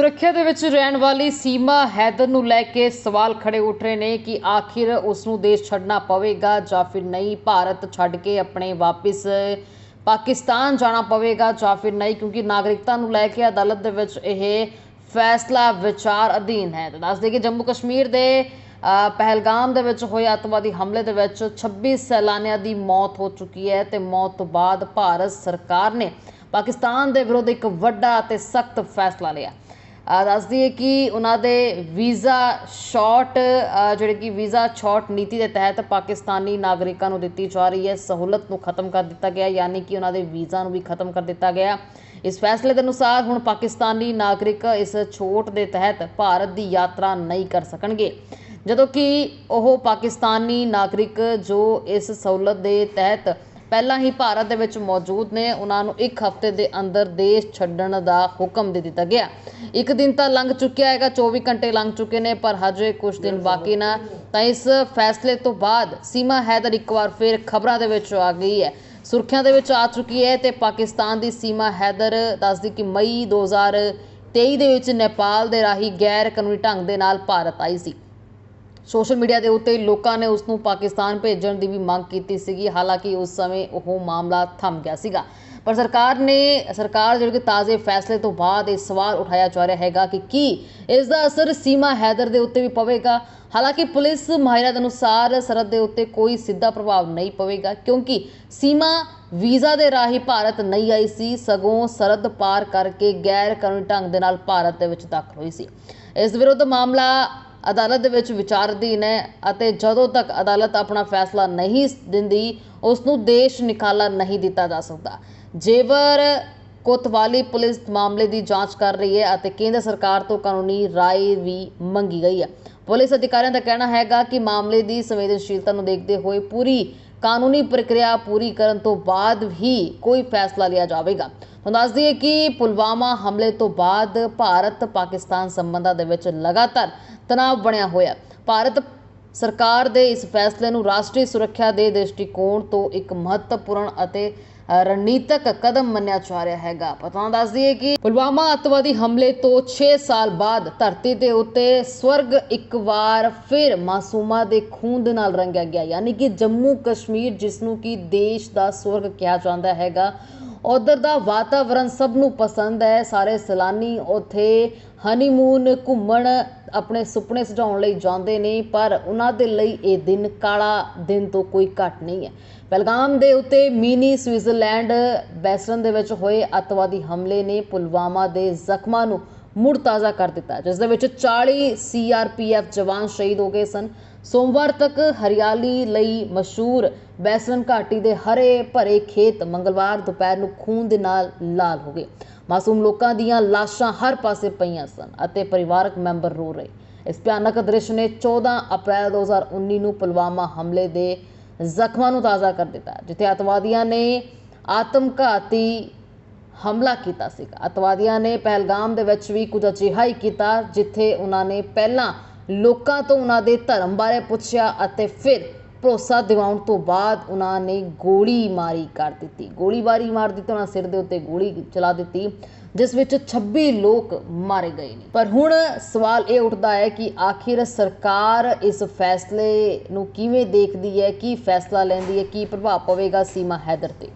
ਸੁਰੱਖਿਆ ਦੇ ਵਿੱਚ ਰਹਿਣ ਵਾਲੀ ਸੀਮਾ ਹੈਦਰ ਨੂੰ ਲੈ ਕੇ ਸਵਾਲ ਖੜੇ ਉੱਠ ਰਹੇ ਨੇ ਕਿ ਆਖਿਰ ਉਸ ਨੂੰ ਦੇਸ਼ ਛੱਡਣਾ ਪਵੇਗਾ ਜਾਂ ਫਿਰ ਨਹੀਂ, ਭਾਰਤ ਛੱਡ ਕੇ ਆਪਣੇ ਵਾਪਿਸ ਪਾਕਿਸਤਾਨ ਜਾਣਾ ਪਵੇਗਾ ਜਾਂ ਫਿਰ ਨਹੀਂ, ਕਿਉਂਕਿ ਨਾਗਰਿਕਤਾ ਨੂੰ ਲੈ ਕੇ ਅਦਾਲਤ ਦੇ ਵਿੱਚ ਇਹ ਫੈਸਲਾ ਵਿਚਾਰ ਅਧੀਨ ਹੈ। ਤਾਂ ਦੱਸਦੇ ਕਿ ਜੰਮੂ ਕਸ਼ਮੀਰ ਦੇ ਪਹਿਲਗਾਮ ਦੇ ਵਿੱਚ ਹੋਏ ਅੱਤਵਾਦੀ ਹਮਲੇ ਦੇ ਵਿੱਚ 26 ਸੈਲਾਨੀਆਂ ਦੀ ਮੌਤ ਹੋ ਚੁੱਕੀ ਹੈ ਤੇ ਮੌਤ ਤੋਂ ਬਾਅਦ ਭਾਰਤ ਸਰਕਾਰ ਨੇ ਪਾਕਿਸਤਾਨ ਦੇ ਵਿਰੁੱਧ ਇੱਕ ਵੱਡਾ ਅਤੇ ਸਖਤ ਫੈਸਲਾ ਲਿਆ। ਅ, ਦੱਸਦੀ ਕਿ ਉਹਨਾਂ ਦੇ ਵੀਜ਼ਾ ਸ਼ਾਰਟ ਜਿਹੜੇ ਕਿ ਵੀਜ਼ਾ ਛੋਟ ਨੀਤੀ ਦੇ ਤਹਿਤ ਪਾਕਿਸਤਾਨੀ ਨਾਗਰਿਕਾਂ ਨੂੰ ਦਿੱਤੀ ਜਾ ਰਹੀ ਹੈ ਸਹੂਲਤ ਨੂੰ ਖਤਮ ਕਰ ਦਿੱਤਾ ਗਿਆ ਯਾਨੀ ਕਿ ਉਹਨਾਂ ਦੇ ਵੀਜ਼ਾ ਨੂੰ ਵੀ ਖਤਮ ਕਰ ਦਿੱਤਾ ਗਿਆ। ਇਸ ਫੈਸਲੇ ਦੇ ਅਨੁਸਾਰ ਹੁਣ ਪਾਕਿਸਤਾਨੀ ਨਾਗਰਿਕ ਇਸ ਛੋਟ ਦੇ ਤਹਿਤ ਭਾਰਤ ਦੀ ਯਾਤਰਾ ਨਹੀਂ ਕਰ ਸਕਣਗੇ। ਜਦੋਂ ਕਿ ਉਹ ਪਾਕਿਸਤਾਨੀ ਨਾਗਰਿਕ ਜੋ ਇਸ ਸਹੂਲਤ ਦੇ ਤਹਿਤ ਪਹਿਲਾਂ ਹੀ ਭਾਰਤ ਦੇ ਵਿੱਚ ਮੌਜੂਦ ਨੇ। ਉਹਨਾਂ ਨੂੰ ਇੱਕ ਹਫ਼ਤੇ ਦੇ ਅੰਦਰ ਦੇਸ਼ ਛੱਡਣ ਦਾ ਹੁਕਮ ਦੇ ਦਿੱਤਾ ਗਿਆ। ਇੱਕ ਦਿਨ ਤਾਂ ਲੰਘ ਚੁੱਕਿਆ ਹੈਗਾ 24 ਘੰਟੇ ਲੰਘ ਚੁੱਕੇ ਨੇ, ਪਰ ਹਜੇ ਕੁਝ ਦਿਨ ਬਾਕੀ ਨਾ। ਤਾਂ ਇਸ ਫੈਸਲੇ ਤੋਂ ਬਾਅਦ ਸੀਮਾ ਹੈਦਰ ਇੱਕ ਵਾਰ ਫਿਰ ਖਬਰਾਂ ਦੇ ਵਿੱਚ ਆ ਗਈ ਹੈ। ਸੁਰਖੀਆਂ ਦੇ ਵਿੱਚ ਆ ਚੁੱਕੀ ਹੈ ਤੇ ਪਾਕਿਸਤਾਨ ਦੀ ਸੀਮਾ ਹੈਦਰ ਦੱਸਦੀ ਕਿ ਮਈ 2023 ਦੇ ਵਿੱਚ ਨੇਪਾਲ ਦੇ ਰਾਹੀਂ ਗੈਰ ਕਾਨੂੰਨੀ ਢੰਗ ਦੇ ਨਾਲ ਭਾਰਤ ਆਈ ਸੀ। ਸੋਸ਼ਲ ਮੀਡੀਆ ਦੇ ਉੱਤੇ ਲੋਕਾਂ ਨੇ ਉਸ ਨੂੰ ਪਾਕਿਸਤਾਨ ਭੇਜਣ ਦੀ ਵੀ ਮੰਗ ਕੀਤੀ ਸੀਗੀ, ਹਾਲਾਂਕਿ ਉਸ ਸਮੇਂ ਉਹ ਮਾਮਲਾ ਥੰਮ ਗਿਆ ਸੀਗਾ। ਪਰ ਸਰਕਾਰ ਨੇ, ਸਰਕਾਰ ਜਿਹੜੇ ਕਿ ਤਾਜ਼ੇ ਫੈਸਲੇ ਤੋਂ ਬਾਅਦ ਇਹ ਸਵਾਲ ਉਠਾਇਆ ਜਾ ਰਿਹਾ ਹੈਗਾ ਕਿ ਕੀ ਇਸ ਦਾ ਅਸਰ ਸੀਮਾ ਹੈਦਰ ਦੇ ਉੱਤੇ ਵੀ ਪਵੇਗਾ? ਹਾਲਾਂਕਿ ਪੁਲਿਸ ਮਾਹਿਰਾਂ ਦੇ ਅਨੁਸਾਰ ਸਰਹੱਦ ਦੇ ਉੱਤੇ ਕੋਈ ਸਿੱਧਾ ਪ੍ਰਭਾਵ ਨਹੀਂ ਪਵੇਗਾ, ਕਿਉਂਕਿ ਸੀਮਾ ਵੀਜ਼ਾ ਦੇ ਰਾਹੀਂ ਭਾਰਤ ਨਹੀਂ ਆਈ ਸੀ, ਸਗੋਂ ਸਰਹੱਦ ਪਾਰ ਕਰਕੇ ਗੈਰ ਕਾਨੂੰਨੀ ਢੰਗ ਦੇ ਨਾਲ ਭਾਰਤ ਦੇ ਵਿੱਚ ਦਾਖਲ ਹੋਈ ਸੀ। ਇਸ ਵਿਰੁੱਧ ਮਾਮਲਾ ਅਦਾਲਤ ਦੇ ਵਿੱਚ ਵਿਚਾਰ ਅਧੀਨ ਹੈ ਅਤੇ ਜਦੋਂ ਤੱਕ ਅਦਾਲਤ ਆਪਣਾ ਫੈਸਲਾ ਨਹੀਂ ਦਿੰਦੀ ਉਸ ਨੂੰ ਦੇਸ਼ ਨਿਕਾਲਾ ਨਹੀਂ ਦਿੱਤਾ ਜਾ ਸਕਦਾ। ਜੇਵਰ ਕੋਤਵਾਲੀ ਪੁਲਿਸ ਮਾਮਲੇ ਦੀ ਜਾਂਚ ਕਰ ਰਹੀ ਹੈ ਅਤੇ ਕੇਂਦਰ ਸਰਕਾਰ ਤੋਂ ਕਾਨੂੰਨੀ ਰਾਏ ਵੀ ਮੰਗੀ ਗਈ ਹੈ। ਪੁਲਿਸ ਅਧਿਕਾਰੀਆਂ ਦਾ ਕਹਿਣਾ ਹੈਗਾ ਕਿ ਮਾਮਲੇ ਦੀ ਸੰਵੇਦਨਸ਼ੀਲਤਾ ਨੂੰ ਦੇਖਦੇ ਹੋਏ ਪੂਰੀ ਕਾਨੂੰਨੀ ਪ੍ਰਕਿਰਿਆ ਪੂਰੀ ਕਰਨ ਤੋਂ ਬਾਅਦ ਹੀ ਕੋਈ ਫੈਸਲਾ ਲਿਆ ਜਾਵੇਗਾ। ਤੁਹਾਨੂੰ ਦੱਸ ਦਈਏ ਕਿ ਪੁਲਵਾਮਾ ਹਮਲੇ ਤੋਂ ਬਾਅਦ ਭਾਰਤ ਪਾਕਿਸਤਾਨ ਸੰਬੰਧਾਂ ਦੇ ਵਿੱਚ ਲਗਾਤਾਰ ਤਣਾਅ ਬਣਿਆ ਹੋਇਆ। ਭਾਰਤ ਸਰਕਾਰ ਦੇ ਇਸ ਫੈਸਲੇ ਨੂੰ ਰਾਸ਼ਟਰੀ ਸੁਰੱਖਿਆ ਦੇ ਦ੍ਰਿਸ਼ਟੀਕੋਣ ਤੋਂ ਇੱਕ ਮਹੱਤਵਪੂਰਨ ਅਤੇ ਰਣਨੀਤਕ ਕਦਮ ਮੰਨਿਆ ਜਾ ਰਿਹਾ ਹੈਗਾ। ਪਤਾ ਦੱਸ ਦਈਏ ਕਿ ਪੁਲਵਾਮਾ ਅੱਤਵਾਦੀ ਹਮਲੇ ਤੋਂ 6 ਸਾਲ ਬਾਅਦ ਧਰਤੀ ਦੇ ਉੱਤੇ ਸਵਰਗ ਇੱਕ ਵਾਰ ਫਿਰ ਮਾਸੂਮਾਂ ਦੇ ਖੂਨ ਦੇ ਨਾਲ ਰੰਗਿਆ ਗਿਆ। ਯਾਨੀ ਕਿ ਜੰਮੂ ਕਸ਼ਮੀਰ ਜਿਸ ਨੂੰ ਕਿ ਦੇਸ਼ ਦਾ ਸਵਰਗ ਕਿਹਾ ਜਾਂਦਾ ਹੈਗਾ ਉਧਰ ਦਾ ਵਾਤਾਵਰਨ ਸਭ ਨੂੰ ਪਸੰਦ ਹੈ। ਸਾਰੇ ਸੈਲਾਨੀ ਉੱਥੇ ਹਨੀਮੂਨ ਘੁੰਮਣ ਆਪਣੇ ਸੁਪਨੇ ਸਜਾਉਣ ਲਈ ਜਾਂਦੇ ਨੇ, ਪਰ ਉਹਨਾਂ ਦੇ ਲਈ ਇਹ ਦਿਨ ਕਾਲਾ ਦਿਨ ਤੋਂ ਕੋਈ ਘੱਟ ਨਹੀਂ ਹੈ। ਪਹਿਲਗਾਮ ਦੇ ਉੱਤੇ ਮਿਨੀ ਸਵਿਟਜ਼ਰਲੈਂਡ ਬੈਸਰਨ ਦੇ ਵਿੱਚ ਹੋਏ ਅੱਤਵਾਦੀ ਹਮਲੇ ਨੇ ਪੁਲਵਾਮਾ ਦੇ ਜ਼ਖਮਾਂ ਨੂੰ ਮੁੜ ਤਾਜ਼ਾ ਕਰ ਦਿੱਤਾ ਜਿਸ ਦੇ ਵਿੱਚ 40 ਸੀਆਰਪੀਐਫ ਜਵਾਨ ਸ਼ਹੀਦ ਹੋ ਗਏ ਸਨ। ਸੋਮਵਾਰ ਤੱਕ ਹਰਿਆਲੀ ਲਈ ਮਸ਼ਹੂਰ ਬੈਸਰਨ ਘਾਟੀ ਦੇ ਹਰੇ ਭਰੇ ਖੇਤ ਮੰਗਲਵਾਰ ਦੁਪਹਿਰ ਨੂੰ ਖੂਨ ਦੇ ਨਾਲ ਲਾਲ ਹੋ ਗਏ। ਮਾਸੂਮ ਲੋਕਾਂ ਦੀਆਂ ਲਾਸ਼ਾਂ ਹਰ ਪਾਸੇ ਪਈਆਂ ਸਨ ਅਤੇ ਪਰਿਵਾਰਕ ਮੈਂਬਰ ਰੋ ਰਹੇ। ਇਸ ਭਿਆਨਕ ਦ੍ਰਿਸ਼ ਨੇ 14 ਅਪ੍ਰੈਲ 2019 ਨੂੰ ਪੁਲਵਾਮਾ ਹਮਲੇ ਦੇ ਜ਼ਖਮਾਂ ਨੂੰ ਤਾਜ਼ਾ ਕਰ ਦਿੱਤਾ ਜਿੱਥੇ ਅਤਵਾਦੀਆਂ ਨੇ ਆਤਮਘਾਤੀ ਹਮਲਾ ਕੀਤਾ ਸੀਗਾ। ਅਤਵਾਦੀਆਂ ਨੇ ਪਹਿਲਗਾਮ ਦੇ ਵਿੱਚ ਵੀ ਕੁਝ ਅਜਿਹਾ ਹੀ ਕੀਤਾ, ਜਿੱਥੇ ਉਹਨਾਂ ਨੇ ਪਹਿਲਾਂ ਲੋਕਾਂ ਤੋਂ ਉਹਨਾਂ ਦੇ ਧਰਮ ਬਾਰੇ ਪੁੱਛਿਆ ਅਤੇ ਫਿਰ ਭਰੋਸਾ ਦਿਵਾਉਣ ਤੋਂ ਬਾਅਦ ਉਹਨਾਂ ਨੇ ਗੋਲੀ ਮਾਰੀ ਕਰ ਦਿੱਤੀ। ਗੋਲੀਬਾਰੀ ਮਾਰ ਦਿੱਤੀ, ਉਹਨਾਂ ਸਿਰ ਦੇ ਉੱਤੇ ਗੋਲੀ ਚਲਾ ਦਿੱਤੀ, ਜਿਸ ਵਿੱਚ 26 ਲੋਕ ਮਾਰੇ ਗਏ ਨੇ। ਪਰ ਹੁਣ ਸਵਾਲ ਇਹ ਉੱਠਦਾ ਹੈ ਕਿ ਆਖਿਰ ਸਰਕਾਰ ਇਸ ਫੈਸਲੇ ਨੂੰ ਕਿਵੇਂ ਦੇਖਦੀ ਹੈ, ਕੀ ਫੈਸਲਾ ਲੈਂਦੀ ਹੈ, ਕੀ ਪ੍ਰਭਾਵ ਪਵੇਗਾ ਸੀਮਾ ਹੈਦਰ ਤੇ?